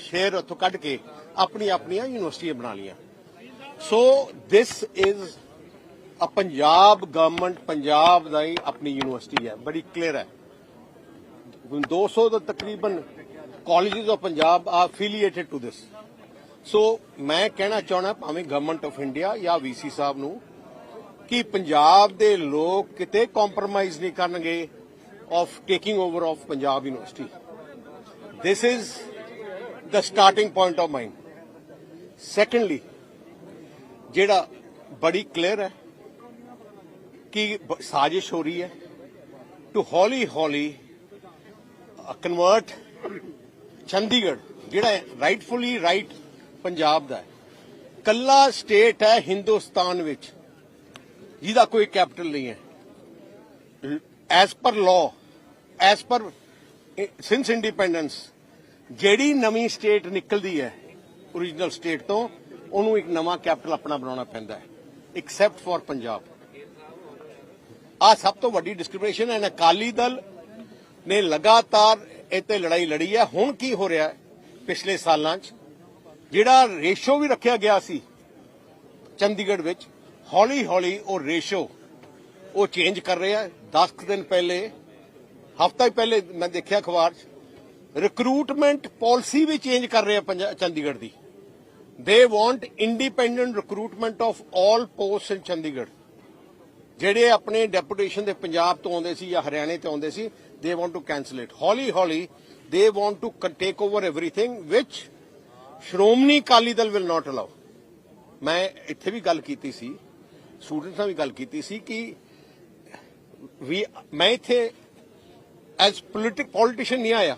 Share ਉੱਥੋਂ ਕੱਢ ਕੇ ਆਪਣੀ ਆਪਣੀਆਂ ਯੂਨੀਵਰਸਿਟੀਆਂ ਬਣਾ ਲੀਆਂ so this is a Punjab government Punjab ਦਾ ਹੀ ਆਪਣੀ ਯੂਨੀਵਰਸਿਟੀ ਹੈ। ਬੜੀ ਕਲੀਅਰ ਹੈ। ਹੁਣ 200 ਤੋਂ ਤਕਰੀਬਨ ਕਾਲਜਸ ਆਫ ਪੰਜਾਬ ਆ ਅਫੀਲੀਏਟਡ ਟੂ ਦਿਸ ਸੋ ਮੈਂ ਕਹਿਣਾ ਚਾਹਣਾ ਭਾਵੇਂ ਗਵਰਨਮੈਂਟ ਆਫ ਇੰਡੀਆ ਜਾਂ ਵੀਸੀ ਸਾਹਿਬ ਨੂੰ ਕਿ ਪੰਜਾਬ ਦੇ ਲੋਕ ਕਿਤੇ ਕੰਪਰੋਮਾਈਜ਼ ਨਹੀਂ ਕਰਨਗੇ of taking over of Punjab university this is the starting point of mine. Secondly ਜਿਹੜਾ ਬੜੀ ਕਲੀਅਰ ਹੈ ਕਿ ਸਾਜ਼ਿਸ਼ ਹੋ ਰਹੀ ਹੈ ਟੂ ਹੌਲੀ ਹੌਲੀ ਕਨਵਰਟ ਚੰਡੀਗੜ੍ਹ ਜਿਹੜਾ ਰਾਈਟਫੁਲੀ ਰਾਈਟ ਪੰਜਾਬ ਦਾ ਹੈ ਕੱਲਾ ਸਟੇਟ ਹੈ ਹਿੰਦੁਸਤਾਨ ਵਿੱਚ ਜਿਹਦਾ ਕੋਈ ਕੈਪੀਟਲ ਨਹੀਂ ਹੈ as per law as per since independence ਜਿਹੜੀ ਨਵੀਂ ਸਟੇਟ ਨਿਕਲਦੀ ਹੈ origignal ਸਟੇਟ ਤੋਂ, ਉਹਨੂੰ ਇੱਕ ਨਵਾਂ ਕੈਪੀਟਲ ਆਪਣਾ ਬਣਾਉਣਾ ਪੈਂਦਾ ਹੈ ਐਕਸੈਪਟ ਫॉर ਪੰਜਾਬ। ਆ ਸਭ ਤੋਂ ਵੱਡੀ ਡਿਸਕ੍ਰਿਮੀਨੇਸ਼ਨ ਹੈ ਅਕਾਲੀ ਦਲ ਨੇ ਲਗਾਤਾਰ ਇੱਥੇ ਲੜਾਈ ਲੜੀ ਹੈ। ਹੁਣ ਕੀ ਹੋ ਰਿਹਾ ਪਿਛਲੇ ਸਾਲਾਂ 'ਚ, ਜਿਹੜਾ ਰੇਸ਼ੋ ਵੀ ਰੱਖਿਆ ਗਿਆ ਸੀ, ਚੰਡੀਗੜ੍ਹ ਵਿੱਚ ਹੌਲੀ ਹੌਲੀ ਉਹ ਰੇਸ਼ੋ ਉਹ ਚੇਂਜ ਕਰ ਰਿਹਾ 10 ਦਿਨ ਪਹਿਲੇ, ਹਫਤਾ ਹੀ ਪਹਿਲੇ ਮੈਂ ਦੇਖਿਆ ਅਖਬਾਰ 'ਚ ਰਿਕਰੂਟਮੈਂਟ ਪਾਲਿਸੀ ਵੀ ਚੇਂਜ ਕਰ ਰਿਹਾ ਪੰਜਾ- ਚੰਡੀਗੜ੍ਹ ਦੀ they want independent recruitment of all post in Chandigarh ਜਿਹੜੇ ਆਪਣੇ ਡੈਪੂਟੇਸ਼ਨ ਦੇ ਪੰਜਾਬ ਤੋਂ ਆਉਂਦੇ ਸੀ ਜਾਂ ਹਰਿਆਣੇ ਤੋਂ ਆਉਂਦੇ ਸੀ ਦੇ ਵਾਂਟ ਟੂ ਕੈਨਸਲ ਇਟ ਹੌਲੀ ਹੌਲੀ they want to take over everything which Shiromani Akali Dal will not allow ਮੈਂ ਇੱਥੇ ਵੀ ਗੱਲ ਕੀਤੀ ਸੀ ਸਟੂਡੈਂਟਸ ਨਾਲ ਵੀ ਗੱਲ ਕੀਤੀ ਸੀ ਕਿ ਵੀ ਮੈਂ ਇੱਥੇ ਐਜ਼ ਪੋਲਿਟਿਕ ਪੋਲੀਟੀਸ਼ੀਅਨ ਨਹੀਂ ਆਇਆ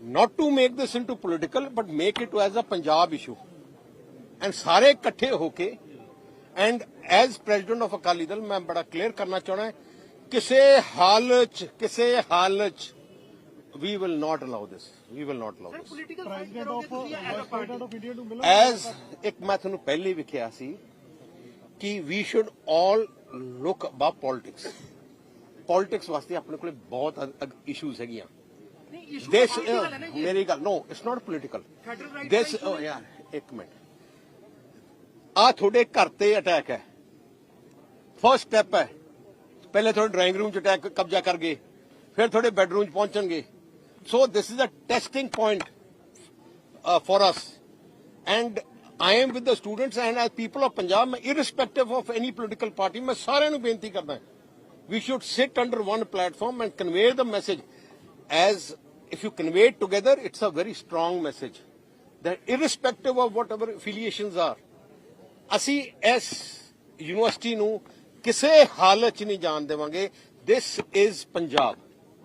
not to make this into political but make it as a punjab issue. And ਸਾਰੇ ਇਕੱਠੇ ਹੋ ਕੇ and as president of Akali Dal ਮੈਂ ਬੜਾ ਕਲੀਅਰ ਕਰਨਾ ਚਾਹਣਾ ਕਿਸੇ ਹਾਲਤ 'ਚ ਕਿਸੇ ਹਾਲਤ 'ਚ we will not allow this. We will not allow this. President of president of India ਨੂੰ ਮਿਲੋ ਐਜ਼ ਇੱਕ ਮੈਂ ਤੁਹਾਨੂੰ ਪਹਿਲੇ ਵੀ ਕਿਹਾ ਸੀ ਕਿ we should all look above politics politics ਵਾਸਤੇ ਆਪਣੇ ਕੋਲੇ ਬਹੁਤ ਇਸ਼ੂਜ਼ ਹੈਗੀਆਂ this uh, ਮੇਰੀ ਗੱਲ no it's not political this oh yeah ਇੱਕ ਮਿੰਟ ਆ ਤੁਹਾਡੇ ਘਰ ਤੇ ਅਟੈਕ ਹੈ ਫਰਸਟ ਸਟੈਪ ਹੈ ਪਹਿਲੇ ਤੁਹਾਡੇ ਡਰਾਇੰਗ ਰੂਮ ਚ ਅਟੈਕ ਕਬਜ਼ਾ ਕਰ ਗਏ ਫਿਰ ਤੁਹਾਡੇ ਬੈਡਰੂਮ ਚ ਪਹੁੰਚਣਗੇ so this is a testing point for us. And I am with the students and as people of Punjab, irrespective of any political party, ਮੈਂ ਸਾਰਿਆਂ ਨੂੰ ਬੇਨਤੀ ਕਰਦਾ we should sit under one platform and convey the message as if you convey it together, it's a very strong message that irrespective of whatever affiliations are, ਅਸੀਂ ਇਸ university ਨੂੰ ਕਿਸੇ ਹਾਲਤ 'ਚ ਨਹੀਂ ਜਾਣ ਦੇਵਾਂਗੇ this is Punjab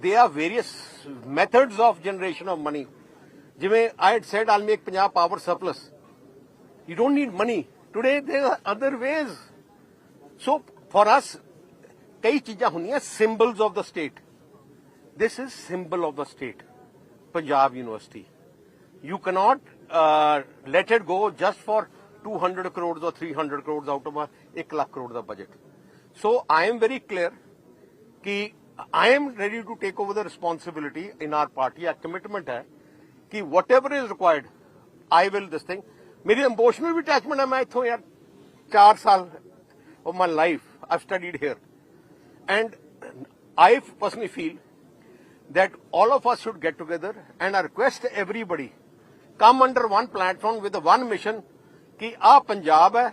they are various methods of generation of money ਜਿਵੇਂ I had said all make Punjab power surplus You don't need money. Today there are other ways. So for us, ਕਈ ਚੀਜ਼ਾਂ ਹੁੰਦੀਆਂ symbols of the state. This is symbol of the state. Punjab University. You cannot uh, let it go just for 200 crores or 300 crores out of a 1 lakh crore the budget. So I am very clear ਕਿ I am ready to take over the responsibility in our party. Our commitment ਹੈ ਕਿ whatever is required, I will this thing. ਮੇਰੀ emotional ਵੀ attachment ਹੈ ਮੈਂ ਇੱਥੋਂ ਯਾਰ 4 ਸਾਲ of my life I've studied here. And I personally feel that all of us should get together and I request everybody come under one platform with the one mission ਕਿ ਆ ਪੰਜਾਬ ਹੈ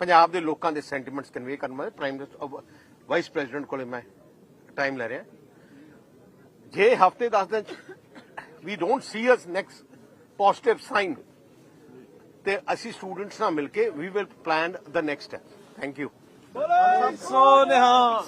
Punjab ਦੇ ਲੋਕਾਂ ਦੇ ਸੈਂਟੀਮੈਂਟਸ ਕਨਵੇ ਕਰਨ ਮੈਂ prime vice president ਕੋਲੇ ਮੈਂ ਟਾਈਮ ਲੈ ਰਿਹਾ। ਜੇ ਹਫ਼ਤੇ 10 ਦਿਨ we don't see us next positive sign ਤੇ ਅਸੀਂ ਸਟੂਡੈਂਟਸ ਨਾਲ ਮਿਲ ਕੇ we will plan the next step thank you so Nihal